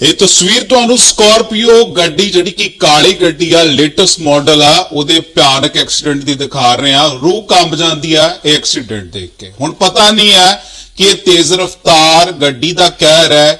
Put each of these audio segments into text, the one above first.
ਇਹ ਤਸਵੀਰ ਤੁਹਾਨੂੰ ਸਕਾਰਪੀਓ ਗੱਡੀ, ਜਿਹੜੀ ਕਿ ਕਾਲੀ ਗੱਡੀ ਆ, ਲੇਟੈਸਟ ਮਾਡਲ ਆ, ਉਹਦੇ ਭਿਆਨਕ ਐਕਸੀਡੈਂਟ ਦੀ ਦਿਖਾ ਰਹੇ ਆ। ਰੂਹ ਕੰਬ ਜਾਂਦੀ ਆ ਇਹ ਐਕਸੀਡੈਂਟ ਦੇਖ ਕੇ। ਹੁਣ ਪਤਾ ਨਹੀਂ ਹੈ ਕਿ ਇਹ ਤੇਜ਼ ਰਫ਼ਤਾਰ ਗੱਡੀ ਦਾ ਕਹਿਰ ਹੈ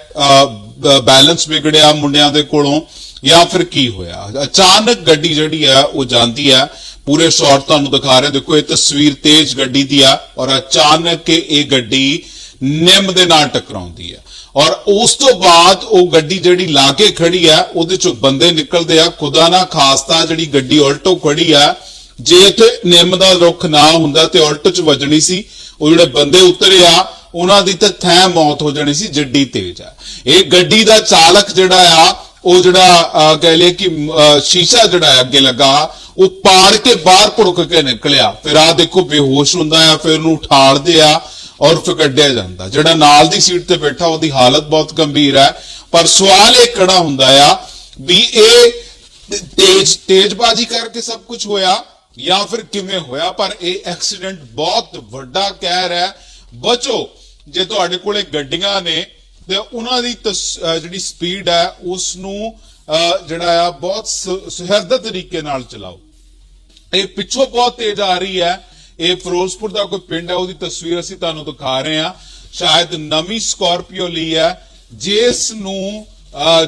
ਬੈਲੈਂਸ ਵਿਗੜਿਆ ਮੁੰਡਿਆਂ ਦੇ ਕੋਲੋਂ, ਜਾਂ ਫਿਰ ਕੀ ਹੋਇਆ? ਅਚਾਨਕ ਗੱਡੀ ਜਿਹੜੀ ਆ, ਉਹ ਜਾਂਦੀ ਆ। ਪੂਰੇ ਸ਼ਾਟ ਤੁਹਾਨੂੰ ਦਿਖਾ ਰਹੇ। ਦੇਖੋ, ਇਹ ਤਸਵੀਰ ਤੇਜ਼ ਗੱਡੀ ਦੀ ਆ, ਔਰ ਅਚਾਨਕ ਇਹ ਗੱਡੀ ਨਿੰਮ ਦੇ ਨਾਲ ਟਕਰਾਉਂਦੀ ਆ। ਔਰ ਉਸ ਤੋਂ ਬਾਅਦ ਉਹ ਗੱਡੀ ਜਿਹੜੀ ਲਾ ਕੇ ਖੜੀ ਆ ਉਹਦੇ ਚੋਂ ਬੰਦੇ ਨਿਕਲਦੇ ਆ। ਖੁਦਾ ਨਾ ਖਾਸਤਾ ਜਿਹੜੀ ਗੱਡੀ ਉਲਟੋ ਖੜੀ ਆ ਜੇ ਇੱਥੇ ਨਿੰਮ ਦਾ ਰੁੱਖ ਨਾ ਹੁੰਦਾ ਤੇ ਉਲਟ ਚ ਵੱਜਣੀ ਸੀ ਉਹ ਜਿਹੜੇ ਬੰਦੇ ਉਤਰੇ ਆ ਉਹਨਾਂ ਦੀ ਤਾਂ ਥੈ ਮੌਤ ਹੋ ਜਾਣੀ ਸੀ ਜੱਡੀ ਤੇਜ਼ ਆ। ਇਹ ਗੱਡੀ ਦਾ ਚਾਲਕ ਜਿਹੜਾ ਆ ਉਹ ਜਿਹੜਾ ਅਹ, ਕਹਿ ਲਈਏ ਕਿ ਅਹ, ਸ਼ੀਸ਼ਾ ਜਿਹੜਾ ਹੈ ਅੱਗੇ ਲੱਗਾ ਉਹ ਪਾੜ ਕੇ ਬਾਹਰ ਭੁੜਕ ਕੇ ਨਿਕਲਿਆ। ਫਿਰ ਆ ਦੇਖੋ ਬੇਹੋਸ਼ ਹੁੰਦਾ ਆ ਫਿਰ ਉਹਨੂੰ ਉਠਾਲਦੇ ਆ। ਔਰ ਫਿਰ ਕੱਢਿਆ ਜਾਂਦਾ। ਜਿਹੜਾ ਨਾਲ ਦੀ ਸੀਟ ਤੇ ਬੈਠਾ, ਉਹਦੀ ਹਾਲਤ ਬਹੁਤ ਗੰਭੀਰ ਹੈ। ਪਰ ਸਵਾਲ ਇਹ ਖੜਾ ਹੁੰਦਾ ਆ ਵੀ ਇਹ ਤੇਜ਼, ਤੇਜ਼ਬਾਜ਼ੀ ਕਰਕੇ ਸਭ ਕੁਝ ਹੋਇਆ ਜਾਂ ਫਿਰ ਕਿਵੇਂ ਹੋਇਆ? ਪਰ ਇਹ ਐਕਸੀਡੈਂਟ ਬਹੁਤ ਵੱਡਾ ਕਹਿਰ ਹੈ। ਬਚੋ, ਜੇ ਤੁਹਾਡੇ ਕੋਲੇ ਗੱਡੀਆਂ ਨੇ, ਤੇ ਉਹਨਾਂ ਦੀ ਤਸ- ਜਿਹੜੀ ਸਪੀਡ ਹੈ ਉਸ ਨੂੰ ਅਹ ਜਿਹੜਾ ਆ, ਬਹੁਤ ਸ- ਸੁਹਿਰਦ ਤਰੀਕੇ ਨਾਲ ਚਲਾਓ। ਇਹ ਪਿੱਛੋਂ ਬਹੁਤ ਤੇਜ਼ ਆ ਰਹੀ ਹੈ। ਇਹ ਫਿਰੋਜ਼ਪੁਰ ਦਾ ਕੋਈ ਪਿੰਡ ਹੈ, ਉਹਦੀ ਤਸਵੀਰ ਅਸੀਂ ਤੁਹਾਨੂੰ ਦਿਖਾ ਰਹੇ ਹਾਂ। ਸ਼ਾਇਦ ਨਵੀਂ ਸਕਾਰਪੀਓ ਲਈ ਹੈ। ਜਿਸ ਨੂੰ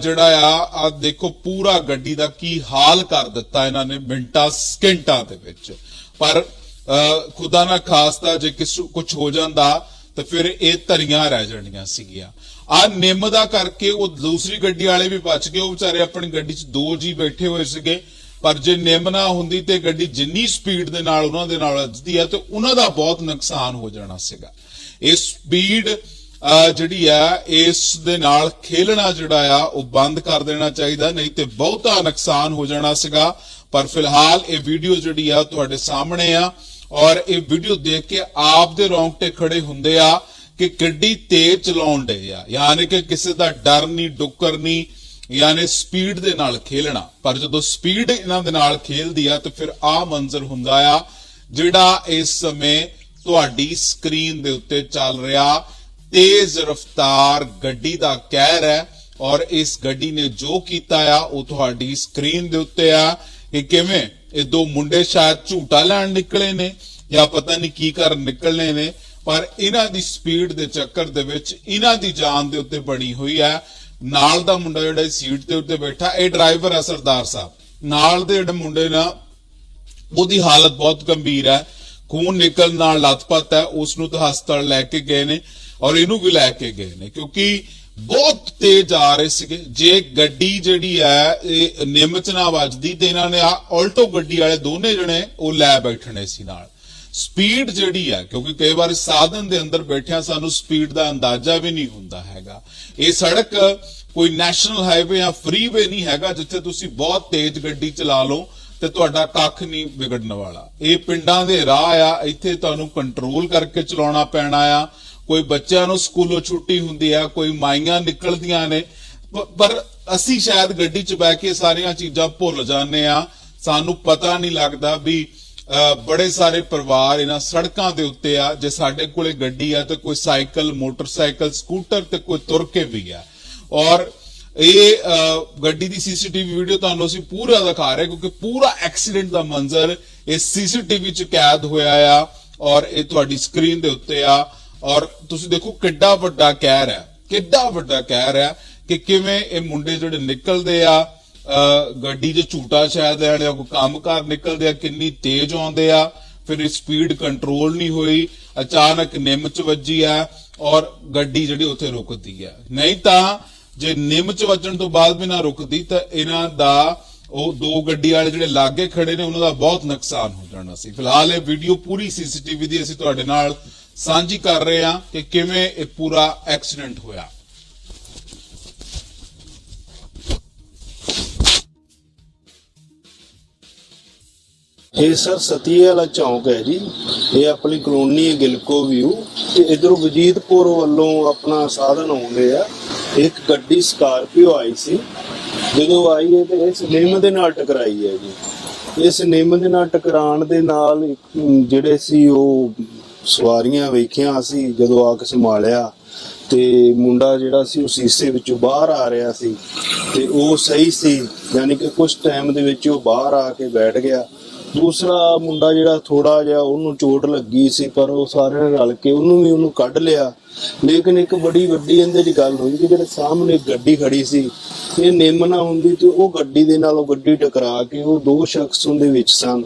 ਜਿਹੜਾ ਆ ਆ ਦੇਖੋ ਪੂਰਾ ਗੱਡੀ ਦਾ ਕੀ ਹਾਲ ਕਰ ਦਿੱਤਾ ਇਹਨਾਂ ਨੇ ਮਿੰਟਾਂ, ਸਕਿੰਟਾਂ ਦੇ ਵਿੱਚ। ਪਰ ਖੁਦਾ ਨਾ ਖਾਸਤਾ ਜੇ ਕਿਸ ਕੁਝ ਹੋ ਜਾਂਦਾ, ਤਾਂ ਫਿਰ ਇਹ ਧਰੀਆਂ ਰਹਿ ਜਾਣੀਆਂ ਸੀਗੀਆਂ। ਆ ਨਿੰਮ ਦਾ ਕਰਕੇ ਉਹ ਦੂਸਰੀ ਗੱਡੀ ਵਾਲੇ ਵੀ ਬਚ ਗਏ, ਉਹ ਵਿਚਾਰੇ ਆਪਣੀ ਗੱਡੀ 'ਚ ਦੋ ਜੀ ਬੈਠੇ ਹੋਏ ਸੀਗੇ। ਪਰ ਜੇ ਨਿੰਮ ਨਾ ਹੁੰਦੀ ਤੇ ਗੱਡੀ ਜਿੰਨੀ ਸਪੀਡ ਦੇ ਨਾਲ ਉਹਨਾਂ ਦੇ ਨਾਲ ਵੱਜਦੀ ਹੈ ਤੇ ਉਹਨਾਂ ਦਾ ਬਹੁਤ ਨੁਕਸਾਨ ਹੋ ਜਾਣਾ ਸੀਗਾ। ਇਹ ਸਪੀਡ ਜਿਹੜੀ ਆ, ਇਸ ਦੇ ਨਾਲ ਖੇਲਣਾ ਜਿਹੜਾ ਆ, ਉਹ ਬੰਦ ਕਰ ਦੇਣਾ ਚਾਹੀਦਾ, ਨਹੀਂ ਤੇ ਬਹੁਤਾ ਨੁਕਸਾਨ ਹੋ ਜਾਣਾ ਸੀਗਾ। ਪਰ ਫਿਲਹਾਲ ਇਹ ਵੀਡੀਓ ਜਿਹੜੀ ਆ, ਤੁਹਾਡੇ ਸਾਹਮਣੇ ਆ ਔਰ ਇਹ ਵੀਡੀਓ ਦੇਖ ਕੇ ਆਪ ਦੇ ਰੌਂਗਟੇ ਖੜੇ ਹੁੰਦੇ ਆ ਕਿ ਗੱਡੀ ਤੇਜ਼ ਚਲਾਉਣ ਦੇ ਆ। ਯਾਨੀ ਕਿ ਕਿਸੇ ਦਾ ਡਰ ਨਹੀਂ, ਡੁੱਕਰ ਨਹੀਂ ਯਾਨੀ ਸਪੀਡ ਦੇ ਨਾਲ ਖੇਲਣਾ। ਪਰ ਜਦੋਂ ਸਪੀਡ ਇਹਨਾਂ ਦੇ ਨਾਲ ਖੇਲਦੀ ਆ, ਤਾਂ ਫਿਰ ਆ ਮੰਜ਼ਰ ਹੁੰਦਾ ਆ, ਜਿਹੜਾ ਇਸ ਸਮੇਂ ਤੁਹਾਡੀ ਸਕਰੀਨ ਦੇ ਉੱਤੇ ਚੱਲ ਰਿਹਾ। ਤੇਜ਼ ਰਫ਼ਤਾਰ ਗੱਡੀ ਦਾ ਕਹਿਰ ਹੈ, ਔਰ ਇਸ ਗੱਡੀ ਨੇ ਜੋ ਕੀਤਾ ਆ, ਉਹ ਤੁਹਾਡੀ ਸਕਰੀਨ ਦੇ ਉੱਤੇ ਆ। ਕਿ ਕਿਵੇਂ? ਇਹ ਦੋ ਮੁੰਡੇ ਸ਼ਾਇਦ ਝੂਟਾ ਲੈਣ ਨਿਕਲੇ ਨੇ, ਜਾਂ ਪਤਾ ਨਹੀਂ ਕੀ ਕਰਨ ਨਿਕਲਨੇ ਨੇ, ਪਰ ਇਹਨਾਂ ਦੀ ਸਪੀਡ ਦੇ ਚੱਕਰ ਦੇ ਵਿੱਚ ਇਹਨਾਂ ਦੀ ਜਾਨ ਦੇ ਉੱਤੇ ਬਣੀ ਹੋਈ ਹੈ। ਨਾਲ ਦਾ ਮੁੰਡਾ ਜਿਹੜਾ ਸੀਟ ਦੇ ਉੱਤੇ ਬੈਠਾ, ਇਹ ਡਰਾਈਵਰ ਹੈ ਸਰਦਾਰ ਸਾਹਿਬ। ਨਾਲ ਦੇ ਜਿਹੜੇ ਮੁੰਡੇ ਨਾ, ਉਹਦੀ ਹਾਲਤ ਬਹੁਤ ਗੰਭੀਰ ਹੈ। ਖੂਨ ਨਿਕਲਣ ਨਾਲ ਲੱਤਪੱਤ ਹੈ ਉਸ ਨੂੰ ਤਾਂ ਹਸਪਤਾਲ ਲੈ ਕੇ ਗਏ ਨੇ ਔਰ ਇਹਨੂੰ ਵੀ ਲੈ ਕੇ ਗਏ ਨੇ, ਕਿਉਂਕਿ ਬਹੁਤ ਤੇਜ਼ ਆ ਰਹੇ ਸੀਗੇ। ਜੇ ਗੱਡੀ ਜਿਹੜੀ ਹੈ, ਇਹ ਨਿੰਮ ਨਾ ਵੱਜਦੀ ਤੇ ਇਹਨਾਂ ਨੇ ਆ ਆਲਟੋ ਗੱਡੀ ਵਾਲੇ ਦੋਨੇ ਜਣੇ ਉਹ ਲੈ ਬੈਠਣੇ ਸੀ ਨਾਲ। ਸਪੀਡ ਜਿਹੜੀ ਆ, ਕਿਉਂਕਿ ਕਈ ਵਾਰ ਸਾਧਨ ਦੇ ਅੰਦਰ ਬੈਠਿਆਂ ਸਾਨੂੰ ਸਪੀਡ ਦਾ ਅੰਦਾਜ਼ਾ ਵੀ ਨਹੀਂ ਹੁੰਦਾ ਹੈਗਾ। ਇਹ ਸੜਕ ਕੋਈ ਨੈਸ਼ਨਲ ਹਾਈਵੇ ਜਾਂ ਫਰੀਵੇ ਨਹੀਂ ਹੈਗਾ, ਜਿੱਥੇ ਤੁਸੀਂ ਬਹੁਤ ਤੇਜ਼ ਗੱਡੀ ਚਲਾ ਲਓ ਤੇ ਤੁਹਾਡਾ ਕੱਖ ਨਹੀਂ ਵਿਗੜਨ ਵਾਲਾ। ਇਹ ਪਿੰਡਾਂ ਦੇ ਰਾਹ ਆ, ਇੱਥੇ ਤੁਹਾਨੂੰ ਕੰਟਰੋਲ ਕਰਕੇ ਚਲਾਉਣਾ ਪੈਣਾ ਆ। ਕੋਈ ਬੱਚਿਆਂ ਨੂੰ ਸਕੂਲੋਂ ਛੁੱਟੀ ਹੁੰਦੀ ਆ, ਕੋਈ ਮਾਈਆਂ ਨਿਕਲਦੀਆਂ ਨੇ। ਪਰ ਅਸੀਂ ਸ਼ਾਇਦ ਗੱਡੀ 'ਚ ਬਹਿ ਕੇ ਸਾਰੀਆਂ ਚੀਜ਼ਾਂ ਭੁੱਲ ਜਾਂਦੇ ਆ। ਸਾਨੂੰ ਪਤਾ ਨਹੀਂ ਲੱਗਦਾ ਵੀ ਬੜੇ ਸਾਰੇ ਪਰਿਵਾਰ ਇਹਨਾਂ ਸੜਕਾਂ ਦੇ ਉੱਤੇ ਆ, ਜੇ ਸਾਡੇ ਕੋਲੇ ਗੱਡੀ ਆ ਤੇ ਕੋਈ ਸਾਈਕਲ, ਮੋਟਰਸਾਈਕਲ, ਸਕੂਟਰ ਤੇ ਕੋਈ ਤੁਰ ਕੇ ਵੀ ਆ। ਔਰ ਇਹ ਗੱਡੀ ਦੀ ਸੀਸੀਟੀਵੀ ਵੀਡੀਓ ਤੁਹਾਨੂੰ ਅਸੀਂ ਪੂਰਾ ਦਿਖਾ ਰਹੇ ਕਿਉਂਕਿ ਪੂਰਾ ਐਕਸੀਡੈਂਟ ਦਾ ਮੰਜ਼ਰ ਇਸ ਸੀਸੀਟੀਵੀ 'ਚ ਕੈਦ ਹੋਇਆ ਆ ਔਰ ਇਹ ਤੁਹਾਡੀ ਸਕਰੀਨ ਦੇ ਉੱਤੇ ਆ। ਔਰ ਤੁਸੀਂ ਦੇਖੋ ਕਿੱਡਾ ਵੱਡਾ ਕਹਿਰ ਹੈ, ਕਿੱਡਾ ਵੱਡਾ ਕਹਿਰ ਹੈ ਕਿ ਕਿਵੇਂ ਇਹ ਮੁੰਡੇ ਜਿਹੜੇ ਨਿਕਲਦੇ ਆ ਗੱਡੀ 'ਚ ਝੂਟਾ ਸ਼ਾਇਦ ਲੈਣ ਜਾਂ ਕੋਈ ਕੰਮਕਾਰ ਨਿਕਲਦੇ ਆ, ਕਿੰਨੀ ਤੇਜ਼ ਆਉਂਦੇ ਆ, ਫਿਰ ਸਪੀਡ ਕੰਟਰੋਲ ਨਹੀਂ ਹੋਈ, ਅਚਾਨਕ ਨਿੰਮ 'ਚ ਵੱਜੀ ਆ, ਔਰ ਗੱਡੀ ਜਿਹੜੀ ਉੱਥੇ ਰੁਕਦੀ ਆ। ਨਹੀਂ ਤਾਂ ਜੇ ਨਿੰਮ 'ਚ ਵੱਜਣ ਤੋਂ ਬਾਅਦ ਵੀ ਨਾ ਰੁਕਦੀ, ਤਾਂ ਇਹਨਾਂ ਦਾ ਉਹ ਦੋ ਗੱਡੀ ਵਾਲੇ ਜਿਹੜੇ ਲਾਗੇ ਖੜੇ ਨੇ, ਉਹਨਾਂ ਦਾ ਬਹੁਤ ਨੁਕਸਾਨ ਹੋ ਜਾਣਾ ਸੀ। ਫਿਲਹਾਲ ਇਹ ਵੀਡੀਓ ਪੂਰੀ ਸੀਸੀਟੀਵੀ ਦੀ ਅਸੀਂ ਤੁਹਾਡੇ ਨਾਲ ਸਾਂਝੀ ਕਰ ਰਹੇ ਹਾਂ ਕਿ ਕਿਵੇਂ ਇਹ ਪੂਰਾ ਐਕਸੀਡੈਂਟ ਹੋਇਆ। ਇਹ ਸਰ ਸਤੀਏ ਵਾਲਾ ਚੌਂਕ ਹੈ ਜੀ। ਇਹ ਆਪਣੀ ਕਲੋਨੀ ਹੈ ਗਿਲਕੋ ਵਿਊ। ਤੇ ਇਧਰੋਂ ਵਜੀਦਪੁਰ ਵੱਲੋਂ ਆਪਣਾ ਸਾਧਨ ਆਉਂਦੇ ਆ। ਇੱਕ ਗੱਡੀ ਸਕਾਰਪੀਓ ਆਈ ਸੀ। ਜਦੋਂ ਆਈ ਹੈ ਤੇ ਇਸ ਨਿੰਮ ਦੇ ਨਾਲ ਟਕਰਾਈ ਹੈ ਜੀ। ਇਸ ਨਿੰਮ ਦੇ ਨਾਲ ਟਕਰਾਣ ਦੇ ਨਾਲ ਜਿਹੜੇ ਸੀ ਉਹ ਸਵਾਰੀਆਂ ਵੇਖੀਆਂ ਅਸੀਂ ਜਦੋਂ ਆ ਕੇ ਸੰਭਾਲਿਆ ਤੇ ਮੁੰਡਾ ਜਿਹੜਾ ਸੀ ਉਹ ਸੀਸੇ ਵਿੱਚੋਂ ਬਾਹਰ ਆ ਰਿਹਾ ਸੀ ਤੇ ਉਹ ਸਹੀ ਸੀ, ਯਾਨੀ ਕਿ ਕੁਝ ਟਾਈਮ ਦੇ ਵਿੱਚ ਉਹ ਬਾਹਰ ਆ ਕੇ ਬੈਠ ਗਿਆ। ਦੂਸਰਾ ਮੁੰਡਾ ਜਿਹੜਾ ਥੋੜਾ ਜਿਹਾ ਉਹਨੂੰ ਚੋਟ ਲੱਗੀ ਸੀ, ਪਰ ਉਹ ਸਾਰਿਆਂ ਨੇ ਰਲ ਕੇ ਉਹਨੂੰ ਵੀ ਉਹਨੂੰ ਕੱਢ ਲਿਆ। ਲੇਕਿਨ ਇੱਕ ਬੜੀ ਵੱਡੀ ਇਹਦੇ ਦੀ ਗੱਲ ਹੋਈ ਕਿ ਜਿਹੜੇ ਸਾਹਮਣੇ ਗੱਡੀ ਖੜੀ ਸੀ, ਇਹ ਨਿੰਮ ਨਾ ਹੁੰਦੀ ਤੇ ਉਹ ਗੱਡੀ ਦੇ ਨਾਲ ਉਹ ਗੱਡੀ ਟਕਰਾ ਕੇ ਉਹ ਦੋ ਸ਼ਖਸ ਉਹਦੇ ਵਿੱਚ ਸਨ।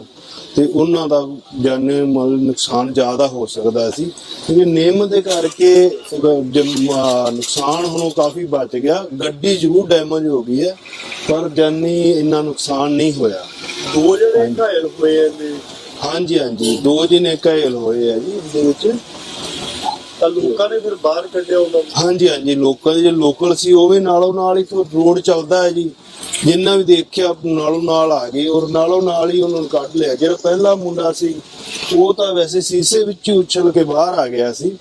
ਤੇ ਉਹਨਾਂ ਦਾ ਜਾਨੀ ਮਾਲ ਨੁਕਸਾਨ ਜ਼ਿਆਦਾ ਹੋ ਸਕਦਾ ਸੀ। ਕਿਉਂਕਿ ਨਿੰਮ ਦੇ ਕਰਕੇ ਨੁਕਸਾਨ ਹੁਣ ਕਾਫੀ ਬਚ ਗਿਆ ਗੱਡੀ ਜ਼ਰੂਰ ਡੈਮੇਜ ਹੋ ਗਈ ਹੈ ਪਰ ਜਾਨੀ ਇੰਨਾ ਨੁਕਸਾਨ ਨਹੀਂ ਹੋਇਆ। ਦੋ ਜਿਹੜੇ ਘਾਇਲ ਹੋਏ ਨੇ ਹਾਂਜੀ ਹਾਂਜੀ। ਦੋ ਜਣੇ ਘਾਇਲ ਹੋਏ ਆ ਜੀ ਉਹਦੇ ਵਿੱਚ ਤਾਂ ਲੋਕਾਂ ਨੇ ਫਿਰ ਬਾਹਰ ਕੱਢਿਆ ਉਹਨਾਂ ਨੂੰ? ਹਾਂਜੀ ਹਾਂਜੀ, ਲੋਕਾਂ ਦੇ ਜੇ ਲੋਕਲ ਸੀ, ਉਹ ਵੀ ਨਾਲੋਂ ਨਾਲ ਹੀ ਰੋਡ ਚੱਲਦਾ ਹੈ ਜੀ। ਜਿੰਨਾ ਵੀ ਦੇਖਿਆ, ਨਾਲੋਂ ਨਾਲ ਆ ਗਏ ਔਰ ਨਾਲੋਂ ਨਾਲ ਹੀ ਉਹਨਾਂ ਨੂੰ ਕੱਢ ਲਿਆ। ਜਿਹੜਾ ਪਹਿਲਾ ਮੁੰਡਾ ਸੀ, ਉਹ ਤਾਂ ਵੈਸੇ ਸੀਸੇ ਵਿੱਚ ਉਛਲ ਕੇ ਬਾਹਰ ਆ ਗਿਆ ਸੀ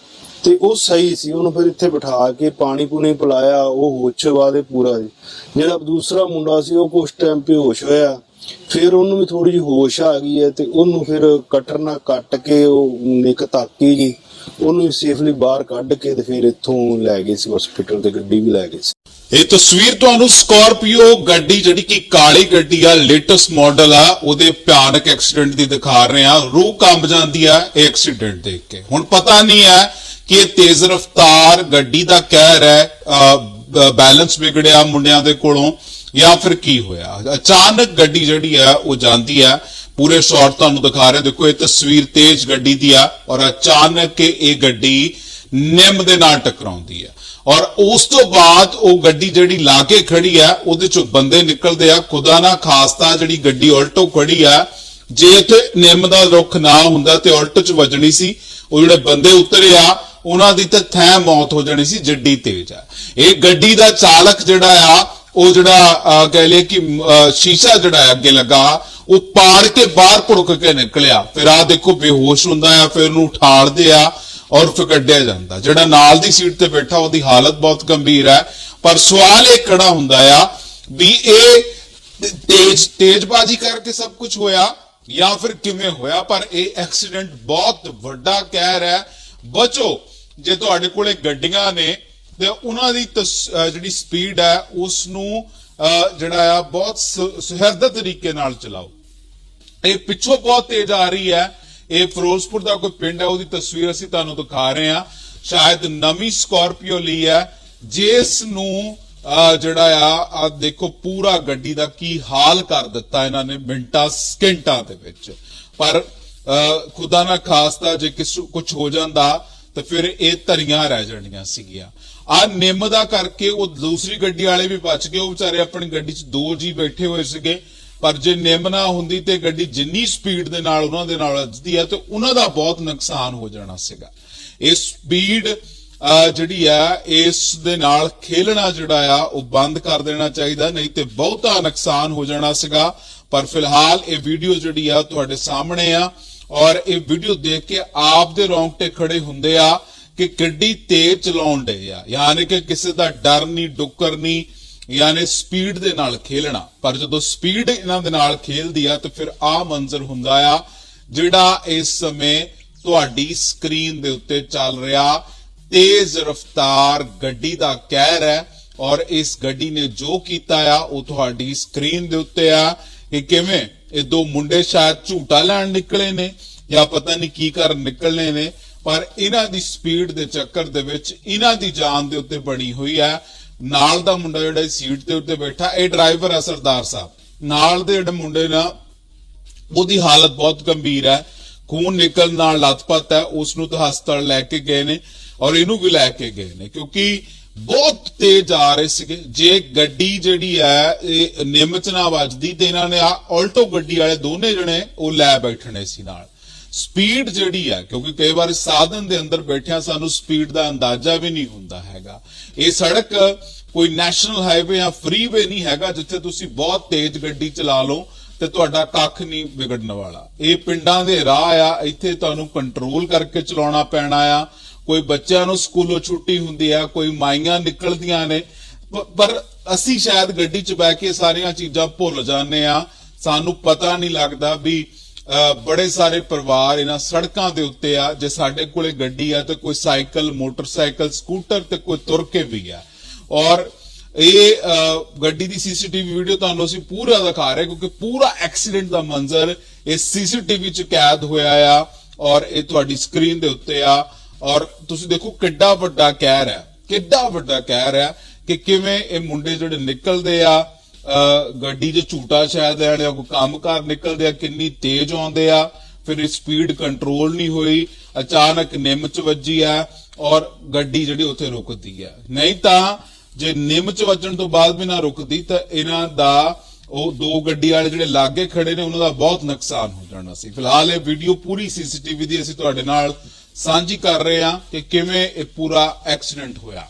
ਤੇ ਉਹ ਸਹੀ ਸੀ। ਉਹਨੂੰ ਫਿਰ ਇੱਥੇ ਬਿਠਾ ਕੇ ਪਾਣੀ ਪੂਣੀ ਪਿਲਾਇਆ, ਉਹ ਹੋਸ਼ ਵਾਦੇ ਪੂਰਾ ਜੀ। ਜਿਹੜਾ ਦੂਸਰਾ ਮੁੰਡਾ ਸੀ, ਉਹ ਕੁਛ ਟਾਈਮ ਬੇਹੋਸ਼ ਹੋਇਆ। ਫਿਰ ਉਹਨੂੰ ਵੀ ਥੋੜੀ ਜਿਹੀ ਹੋਸ਼ ਆ ਗਈ ਹੈ ਤੇ ਉਹਨੂੰ ਫਿਰ ਕਟਰ ਨਾਲ ਕੱਟ ਕੇ ਉਹ ਨਿਕ ਤਾਕੀ ਜੀ ਉਹਨੂੰ ਸੇਫਲੀ ਬਾਹਰ ਕੱਢ ਕੇ ਤੇ ਫਿਰ ਇੱਥੋਂ ਲੈ ਗਏ ਸੀ ਹਸਪੀਟਲ ਤੇ ਗੱਡੀ ਵੀ ਲੈ ਗਏ ਸੀ। ਇਹ ਤਸਵੀਰ ਤੁਹਾਨੂੰ ਸਕਾਰਪੀਓ ਗੱਡੀ ਜਿਹੜੀ ਕਿ ਕਾਲੀ ਗੱਡੀ ਆ ਲੇਟੈਸਟ ਮਾਡਲ ਆ, ਉਹਦੇ ਭਿਆਨਕ ਐਕਸੀਡੈਂਟ ਦੀ ਦਿਖਾ ਰਹੇ ਆ। ਰੂਹ ਕੰਬ ਜਾਂਦੀ ਆ ਇਹ ਐਕਸੀਡੈਂਟ ਦੇਖ ਕੇ। ਹੁਣ ਪਤਾ ਨਹੀਂ ਹੈ ਕਿ ਇਹ ਤੇਜ਼ ਰਫ਼ਤਾਰ ਗੱਡੀ ਦਾ ਕਹਿਰ ਹੈ ਬੈਲੈਂਸ ਵਿਗੜਿਆ ਮੁੰਡਿਆਂ ਦੇ ਕੋਲੋਂ। ਜਾਂ ਫਿਰ ਕੀ ਹੋਇਆ? ਅਚਾਨਕ ਗੱਡੀ ਜਿਹੜੀ ਆ, ਉਹ ਜਾਂਦੀ ਆ। ਪੂਰੇ ਸ਼ਾਟ ਤੁਹਾਨੂੰ ਦਿਖਾ ਰਿਹਾ। ਦੇਖੋ, ਇਹ ਤਸਵੀਰ ਤੇਜ਼ ਗੱਡੀ ਦੀ ਆ ਔਰ ਅਚਾਨਕ ਇਹ ਗੱਡੀ ਨਿੰਮ ਦੇ ਨਾਲ ਟਕਰਾਉਂਦੀ ਆ। ਔਰ ਉਸ ਤੋਂ ਬਾਅਦ ਉਹ ਗੱਡੀ ਜਿਹੜੀ ਲਾ ਕੇ ਖੜੀ ਆ, ਉਹਦੇ ਚੋਂ ਬੰਦੇ ਨਿਕਲਦੇ ਆ। ਖੁਦਾ ਨਾ ਖਾਸਤਾ ਜਿਹੜੀ ਗੱਡੀ ਆਲਟੋ ਖੜੀ ਆ, ਜੇ ਇੱਥੇ ਨਿੰਮ ਦਾ ਰੁੱਖ ਨਾ ਹੁੰਦਾ ਤੇ ਆਲਟੋ ਚ ਵੱਜਣੀ ਸੀ, ਉਹ ਜਿਹੜੇ ਬੰਦੇ ਉਤਰੇ ਆ, ਉਹਨਾਂ ਦੀ ਤਾਂ ਥੈਂ ਮੌਤ ਹੋ ਜਾਣੀ ਸੀ, ਜੱਡੀ ਤੇਜ਼ ਆ। ਇਹ ਗੱਡੀ ਦਾ ਚਾਲਕ ਜਿਹੜਾ ਆ ਉਹ ਜਿਹੜਾ ਕਹਿ ਲਈਏ ਕਿ ਸ਼ੀਸ਼ਾ ਜਿਹੜਾ ਹੈ ਅੱਗੇ ਲੱਗਾ, ਉਹ ਪਾੜ ਕੇ ਬਾਹਰ ਭੁੜਕ ਕੇ ਨਿਕਲਿਆ। ਫਿਰ ਆ ਦੇਖੋ, ਬੇਹੋਸ਼ ਹੁੰਦਾ ਆ, ਫਿਰ ਉਹਨੂੰ ਉਠਾਲਦੇ ਆ ਔਰ ਫਿਰ ਕੱਢਿਆ ਜਾਂਦਾ। ਜਿਹੜਾ ਨਾਲ ਦੀ ਸੀਟ ਤੇ ਬੈਠਾ, ਉਹਦੀ ਹਾਲਤ ਬਹੁਤ ਗੰਭੀਰ ਹੈ। ਪਰ ਸਵਾਲ ਇਹ ਖੜਾ ਹੁੰਦਾ ਆ ਵੀ ਇਹ ਤੇਜ਼, ਤੇਜ਼ਬਾਜ਼ੀ ਕਰਕੇ ਸਭ ਕੁਝ ਹੋਇਆ ਜਾਂ ਫਿਰ ਕਿਵੇਂ ਹੋਇਆ? ਪਰ ਇਹ ਐਕਸੀਡੈਂਟ ਬਹੁਤ ਵੱਡਾ ਕਹਿਰ ਹੈ। ਬਚੋ, ਜੇ ਤੁਹਾਡੇ ਕੋਲੇ ਗੱਡੀਆਂ ਨੇ ਤੇ ਉਹਨਾਂ ਦੀ ਤਸ- ਅਹ ਜਿਹੜੀ ਸਪੀਡ ਹੈ ਉਸ ਨੂੰ ਅਹ ਜਿਹੜਾ ਆ ਬਹੁਤ ਸੁ- ਸੁਹਿਰਦ ਤਰੀਕੇ ਨਾਲ ਚਲਾਓ। ਇਹ ਪਿੱਛੋਂ ਬਹੁਤ ਤੇਜ਼ ਆ ਰਹੀ ਹੈ। ਇਹ ਫਿਰੋਜ਼ਪੁਰ ਦਾ ਕੋਈ ਪਿੰਡ ਹੈ ਉਹਦੀ ਤਸਵੀਰ ਅਸੀਂ ਤੁਹਾਨੂੰ ਦਿਖਾ ਰਹੇ ਹਾਂ। ਸ਼ਾਇਦ ਨਵੀਂ ਸਕਾਰਪੀਓ ਲਈ ਹੈ। ਜਿਸ ਨੂੰ ਅਹ, ਜਿਹੜਾ ਆ ਆ ਦੇਖੋ ਪੂਰਾ ਗੱਡੀ ਦਾ ਕੀ ਹਾਲ ਕਰ ਦਿੱਤਾ ਇਹਨਾਂ ਨੇ ਮਿੰਟਾਂ ਸਕਿੰਟਾਂ ਦੇ ਵਿੱਚ। ਪਰ ਅਹ, ਖੁਦਾ ਨਾ ਖਾਸਤਾ ਜੇ ਕਿਸ ਕੁਝ ਹੋ ਜਾਂਦਾ ਤਾਂ ਫਿਰ ਇਹ ਧਰੀਆਂ ਰਹਿ ਜਾਣੀਆਂ ਸੀਗੀਆਂ। ਆ ਨਿੰਮ ਦਾ ਕਰਕੇ ਉਹ ਦੂਸਰੀ ਗੱਡੀ ਵਾਲੇ ਵੀ ਬਚ ਗਏ, ਉਹ ਵਿਚਾਰੇ ਆਪਣੀ ਗੱਡੀ 'ਚ ਦੋ ਜੀ ਬੈਠੇ ਹੋਏ ਸੀਗੇ। ਪਰ ਜੇ ਨਿੰਮ ਨਾ ਹੁੰਦੀ ਤੇ ਗੱਡੀ ਜਿੰਨੀ ਸਪੀਡ ਦੇ ਨਾਲ ਉਹਨਾਂ ਦੇ ਨਾਲ ਵੱਜਦੀ ਹੈ ਤੇ ਉਹਨਾਂ ਦਾ ਬਹੁਤ ਨੁਕਸਾਨ ਹੋ ਜਾਣਾ ਸੀਗਾ। ਇਹ ਸਪੀਡ ਜਿਹੜੀ ਆ, ਇਸ ਦੇ ਨਾਲ ਖੇਲਣਾ ਜਿਹੜਾ ਆ, ਉਹ ਬੰਦ ਕਰ ਦੇਣਾ ਚਾਹੀਦਾ, ਨਹੀਂ ਤੇ ਬਹੁਤਾ ਨੁਕਸਾਨ ਹੋ ਜਾਣਾ ਸੀਗਾ। ਪਰ ਫਿਲਹਾਲ ਇਹ ਵੀਡੀਓ ਜਿਹੜੀ ਆ, ਤੁਹਾਡੇ ਸਾਹਮਣੇ ਆ। ਔਰ ਇਹ ਵੀਡੀਓ ਦੇਖ ਕੇ ਆਪ ਦੇ ਰੌਂਗਟੇ ਖੜੇ ਹੁੰਦੇ ਆ। ਕਿ ਕਿੱਡੀ ਤੇਜ਼ ਚਲਾਉਣ ਡੇ ਆ। ਯਾਨੀ ਕਿ ਕਿਸੇ ਦਾ ਡਰ ਨਹੀਂ, ਡੁੱਕਰ ਨਹੀਂ, ਯਾਨੀ ਸਪੀਡ ਦੇ ਨਾਲ ਖੇਲਣਾ। ਪਰ ਜਦੋਂ ਸਪੀਡ ਇਹਨਾਂ ਦੇ ਨਾਲ ਖੇਲਦੀ ਆ, ਤਾਂ ਫਿਰ ਆ ਮੰਜ਼ਰ ਹੁੰਦਾ ਆ, ਜਿਹੜਾ ਇਸ ਸਮੇਂ ਤੁਹਾਡੀ ਸਕਰੀਨ ਦੇ ਉੱਤੇ ਚੱਲ ਰਿਹਾ। ਤੇਜ਼ ਰਫ਼ਤਾਰ ਗੱਡੀ ਦਾ ਕਹਿਰ ਹੈ ਔਰ ਇਸ ਗੱਡੀ ਨੇ ਜੋ ਕੀਤਾ ਆ, ਉਹ ਤੁਹਾਡੀ ਸਕਰੀਨ ਦੇ ਉੱਤੇ ਆ। ਕਿ ਕਿਵੇਂ? ਇਹ ਦੋ ਮੁੰਡੇ ਸ਼ਾਇਦ ਝੂਟਾ ਲੈਣ ਨਿਕਲੇ ਨੇ ਜਾਂ ਪਤਾ ਨਹੀਂ ਕੀ ਕਰਨ ਨਿਕਲਨੇ ਨੇ। ਪਰ ਇਹਨਾਂ ਦੀ ਸਪੀਡ ਦੇ ਚੱਕਰ ਦੇ ਵਿੱਚ ਇਹਨਾਂ ਦੀ ਜਾਨ ਦੇ ਉੱਤੇ ਬਣੀ ਹੋਈ ਹੈ। ਨਾਲ ਦਾ ਮੁੰਡਾ ਜਿਹੜਾ ਸੀਟ ਦੇ ਉੱਤੇ ਬੈਠਾ, ਇਹ ਡਰਾਈਵਰ ਹੈ ਸਰਦਾਰ ਸਾਹਿਬ। ਨਾਲ ਦੇ ਜਿਹੜੇ ਮੁੰਡੇ ਨਾ, ਉਹਦੀ ਹਾਲਤ ਬਹੁਤ ਗੰਭੀਰ ਹੈ। ਖੂਨ ਨਿਕਲਣ ਨਾਲ ਲੱਤਪੱਤ ਹੈ ਉਸ ਨੂੰ ਤਾਂ ਹਸਪਤਾਲ ਲੈ ਕੇ ਗਏ ਨੇ ਔਰ ਇਹਨੂੰ ਵੀ ਲੈ ਕੇ ਗਏ ਨੇ ਕਿਉਂਕਿ ਬਹੁਤ ਤੇਜ਼ ਆ ਰਹੇ ਸੀਗੇ। ਜੇ ਗੱਡੀ ਜਿਹੜੀ ਹੈ, ਇਹ ਨਿੰਮ ਨਾ ਵੱਜਦੀ ਤੇ ਇਹਨਾਂ ਨੇ ਆ ਆਲਟੋ ਗੱਡੀ ਵਾਲੇ ਦੋਨੇ ਜਣੇ ਉਹ ਲੈ ਬੈਠਣੇ ਸੀ ਨਾਲ। ਸਪੀਡ ਜਿਹੜੀ ਹੈ ਕਿਉਂਕਿ ਕਈ ਵਾਰ ਸਾਧਨ ਦੇ ਅੰਦਰ ਬੈਠਿਆਂ ਸਾਨੂੰ ਸਪੀਡ ਦਾ ਅੰਦਾਜ਼ਾ ਵੀ ਨਹੀਂ ਹੁੰਦਾ ਹੈਗਾ। ਇਹ ਸੜਕ ਕੋਈ ਨੈਸ਼ਨਲ ਹਾਈਵੇ ਜਾਂ ਫਰੀਵੇ ਨਹੀਂ ਹੈਗਾ, ਜਿੱਥੇ ਤੁਸੀਂ ਬਹੁਤ ਤੇਜ਼ ਗੱਡੀ ਚਲਾ ਲਓ ਤੇ ਤੁਹਾਡਾ ਕੱਖ ਨਹੀਂ ਵਿਗੜਨ ਵਾਲਾ। ਇਹ ਪਿੰਡਾਂ ਦੇ ਰਾਹ ਆ, ਇੱਥੇ ਤੁਹਾਨੂੰ ਕੰਟਰੋਲ ਕਰਕੇ ਚਲਾਉਣਾ ਪੈਣਾ ਆ। ਕੋਈ ਬੱਚਿਆਂ ਨੂੰ ਸਕੂਲੋਂ ਛੁੱਟੀ ਹੁੰਦੀ ਆ, ਕੋਈ ਮਾਈਆਂ ਨਿਕਲਦੀਆਂ ਨੇ। ਪਰ ਅਸੀਂ ਸ਼ਾਇਦ ਗੱਡੀ 'ਚ ਬੈ ਕੇ ਸਾਰੀਆਂ ਚੀਜ਼ਾਂ ਭੁੱਲ ਜਾਂਦੇ ਆ। ਸਾਨੂੰ ਪਤਾ ਨਹੀਂ ਲੱਗਦਾ ਵੀ ਬੜੇ ਸਾਰੇ ਪਰਿਵਾਰ ਇਹਨਾਂ ਸੜਕਾਂ ਦੇ ਉੱਤੇ ਆ ਜੇ ਸਾਡੇ ਕੋਲੇ ਗੱਡੀ ਆ ਤੇ ਕੋਈ ਸਾਈਕਲ ਮੋਟਰਸਾਈਕਲ ਸਕੂਟਰ ਤੇ ਕੋਈ ਤੁਰ ਕੇ ਵੀ ਆ। ਔਰ ਇਹ ਅਹ, ਗੱਡੀ ਦੀ ਸੀਸੀਟੀਵੀ ਵੀਡੀਓ ਤੁਹਾਨੂੰ ਅਸੀਂ ਪੂਰਾ ਦਿਖਾ ਰਹੇ ਕਿਉਂਕਿ ਪੂਰਾ ਐਕਸੀਡੈਂਟ ਦਾ ਮੰਜ਼ਰ ਇਹ ਸੀਸੀਟੀਵੀ 'ਚ ਕੈਦ ਹੋਇਆ ਆ ਔਰ ਇਹ ਤੁਹਾਡੀ ਸਕਰੀਨ ਦੇ ਉੱਤੇ ਆ। ਔਰ ਤੁਸੀਂ ਦੇਖੋ ਕਿੱਡਾ ਵੱਡਾ ਕਹਿਰ ਹੈ ਕਿੱਡਾ ਵੱਡਾ ਕਹਿਰ ਹੈ ਕਿ ਕਿਵੇਂ ਇਹ ਮੁੰਡੇ ਜਿਹੜੇ ਨਿਕਲਦੇ ਆ ਗੱਡੀ 'ਚ ਝੂਟਾ ਸ਼ਾਇਦ ਲੈਣ ਜਾਂ ਕੋਈ ਕੰਮਕਾਰ ਨਿਕਲਦੇ ਆ, ਕਿੰਨੀ ਤੇਜ਼ ਆਉਂਦੇ ਆ, ਫਿਰ ਸਪੀਡ ਕੰਟਰੋਲ ਨਹੀਂ ਹੋਈ, ਅਚਾਨਕ ਨਿੰਮ 'ਚ ਵੱਜੀ ਆ, ਔਰ ਗੱਡੀ ਜਿਹੜੀ ਉੱਥੇ ਰੁਕਦੀ ਆ। ਨਹੀਂ ਤਾਂ ਜੇ ਨਿੰਮ 'ਚ ਵੱਜਣ ਤੋਂ ਬਾਅਦ ਵੀ ਨਾ ਰੁਕਦੀ, ਤਾਂ ਇਹਨਾਂ ਦਾ ਉਹ ਦੋ ਗੱਡੀ ਵਾਲੇ ਜਿਹੜੇ ਲਾਗੇ ਖੜੇ ਨੇ, ਉਹਨਾਂ ਦਾ ਬਹੁਤ ਨੁਕਸਾਨ ਹੋ ਜਾਣਾ ਸੀ। ਫਿਲਹਾਲ ਇਹ ਵੀਡੀਓ ਪੂਰੀ ਸੀਸੀਟੀਵੀ ਦੀ ਅਸੀਂ ਤੁਹਾਡੇ ਨਾਲ ਸਾਂਝੀ ਕਰ ਰਹੇ ਹਾਂ ਕਿ ਕਿਵੇਂ ਇਹ ਪੂਰਾ ਐਕਸੀਡੈਂਟ ਹੋਇਆ।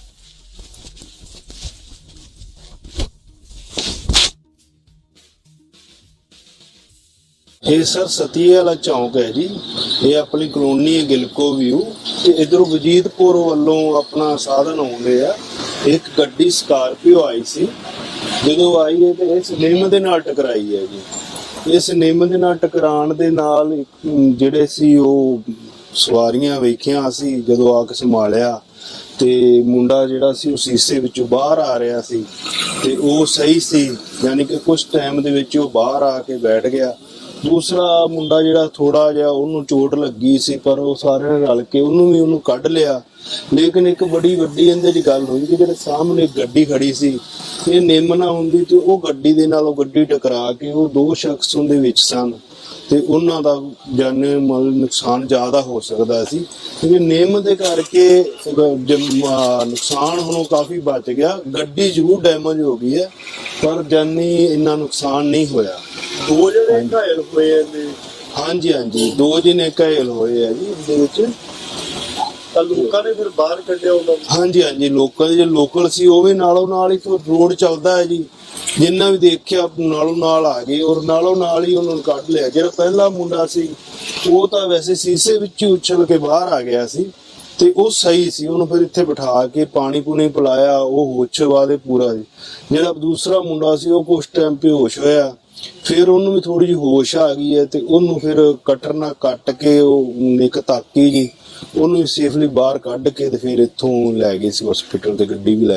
ਇਹ ਸਰ ਸਤੀਏ ਵਾਲਾ ਚੌਂਕ ਹੈ ਜੀ। ਇਹ ਆਪਣੀ ਕਲੋਨੀ ਹੈ ਗਿਲਕੋ ਵਿਊ। ਤੇ ਇਧਰੋਂ ਵਜੀਦਪੁਰ ਵੱਲੋਂ ਆਪਣਾ ਸਾਧਨ ਆਉਂਦੇ ਆ। ਇੱਕ ਗੱਡੀ ਸਕਾਰਪੀਓ ਆਈ ਸੀ। ਜਦੋਂ ਆਈ ਹੈ ਤੇ ਇਸ ਨਿੰਮ ਦੇ ਨਾਲ ਟਕਰਾਈ ਹੈ ਜੀ। ਇਸ ਨਿੰਮ ਦੇ ਨਾਲ ਟਕਰਾਉਣ ਦੇ ਨਾਲ ਜਿਹੜੇ ਸੀ ਉਹ ਸਵਾਰੀਆਂ ਵੇਖੀਆਂ ਅਸੀਂ ਜਦੋਂ ਆ ਕੇ ਸੰਭਾਲਿਆ। ਤੇ ਮੁੰਡਾ ਜਿਹੜਾ ਸੀ ਉਹ ਸੀਸੇ ਵਿੱਚੋਂ ਬਾਹਰ ਆ ਰਿਹਾ ਸੀ। ਤੇ ਉਹ ਸਹੀ ਸੀ। ਯਾਨੀ ਕਿ ਕੁਝ ਟਾਈਮ ਦੇ ਵਿੱਚ ਉਹ ਬਾਹਰ ਆ ਕੇ ਬੈਠ ਗਿਆ। ਦੂਸਰਾ ਮੁੰਡਾ ਜਿਹੜਾ ਥੋੜਾ ਜਿਹਾ ਉਹਨੂੰ ਚੋਟ ਲੱਗੀ ਸੀ, ਪਰ ਉਹ ਸਾਰਿਆਂ ਨੇ ਰਲ ਕੇ ਉਹਨੂੰ ਵੀ ਉਹਨੂੰ ਕੱਢ ਲਿਆ। ਲੇਕਿਨ ਇੱਕ ਬੜੀ ਵੱਡੀ ਇਹਦੇ ਦੀ ਗੱਲ ਹੋਈ ਕਿ ਜਿਹੜੇ ਸਾਹਮਣੇ ਗੱਡੀ ਖੜੀ ਸੀ, ਇਹ ਨਿੰਮ ਨਾ ਹੁੰਦੀ ਤੇ ਉਹ ਗੱਡੀ ਦੇ ਨਾਲ ਉਹ ਗੱਡੀ ਟਕਰਾ ਕੇ ਉਹ ਦੋ ਸ਼ਖਸ ਉਹਦੇ ਵਿੱਚ ਸਨ। ਤੇ ਉਹਨਾਂ ਦਾ ਜਾਨੀ ਮਾਲ ਨੁਕਸਾਨ ਜ਼ਿਆਦਾ ਹੋ ਸਕਦਾ ਸੀ। ਕਿਉਂਕਿ ਨਿੰਮ ਦੇ ਕਰਕੇ ਨੁਕਸਾਨ ਹੁਣ ਕਾਫੀ ਬਚ ਗਿਆ। ਗੱਡੀ ਜ਼ਰੂਰ ਡੈਮੇਜ ਹੋ ਗਈ ਹੈ ਪਰ ਜਾਨੀ ਇੰਨਾ ਨੁਕਸਾਨ ਨਹੀਂ ਹੋਇਆ। ਦੋ ਜਣੇ ਘਾਇਲ ਹੋਏ ਨੇ ਹਾਂਜੀ ਹਾਂਜੀ। ਦੋ ਜਿਹਨੇ ਘਾਇਲ ਹੋਏ ਆ ਜੀ ਇਹਦੇ ਵਿੱਚ। ਤਾਂ ਲੋਕਾਂ ਨੇ ਫਿਰ ਬਾਹਰ ਕੱਢਿਆ ਉਹਨਾਂ ਨੂੰ। ਹਾਂਜੀ ਹਾਂਜੀ। ਲੋਕਾਂ ਦੇ ਜੇ ਲੋਕਲ ਸੀ ਉਹ ਵੀ ਨਾਲੋਂ ਨਾਲ ਹੀ ਤੋਂ ਰੋਡ ਚੱਲਦਾ ਹੈ ਜੀ। ਜਿੰਨਾ ਵੀ ਦੇਖਿਆ, ਨਾਲੋਂ ਨਾਲ ਆ ਗਏ ਔਰ ਨਾਲੋਂ ਨਾਲ ਹੀ ਉਹਨਾਂ ਨੂੰ ਕੱਢ ਲਿਆ। ਜਿਹੜਾ ਪਹਿਲਾ ਮੁੰਡਾ ਸੀ, ਉਹ ਤਾਂ ਵੈਸੇ ਸੀਸੇ ਵਿੱਚ ਉਛਲ ਕੇ ਬਾਹਰ ਆ ਗਿਆ ਸੀ ਤੇ ਉਹ ਸਹੀ ਸੀ। ਉਹਨੂੰ ਫਿਰ ਇੱਥੇ ਬਿਠਾ ਕੇ ਪਾਣੀ ਪੂਣੀ ਪਿਲਾਇਆ, ਉਹ ਹੋਸ਼ ਵਾਦੇ ਪੂਰਾ ਜੀ ਜਿਹੜਾ ਦੂਸਰਾ ਮੁੰਡਾ ਸੀ, ਉਹ ਕੁਛ ਟਾਈਮ ਬੇਹੋਸ਼ ਹੋਇਆ। ਫਿਰ ਉਹਨੂੰ ਵੀ ਥੋੜੀ ਜਿਹੀ ਹੋਸ਼ ਆ ਗਈ ਹੈ ਤੇ ਉਹਨੂੰ ਫਿਰ ਕਟਰ ਨਾਲ ਕੱਟ ਕੇ ਉਹ ਇੱਕ ਤਾਕੀ ਜੀ, ਉਹਨੂੰ ਸੇਫਲੀ ਬਾਹਰ ਕੱਢ ਕੇ ਤੇ ਫਿਰ ਇੱਥੋਂ ਲੈ ਗਏ ਸੀ ਹਸਪੀਟਲ ਤੇ ਗੱਡੀ ਵੀ ਲੈ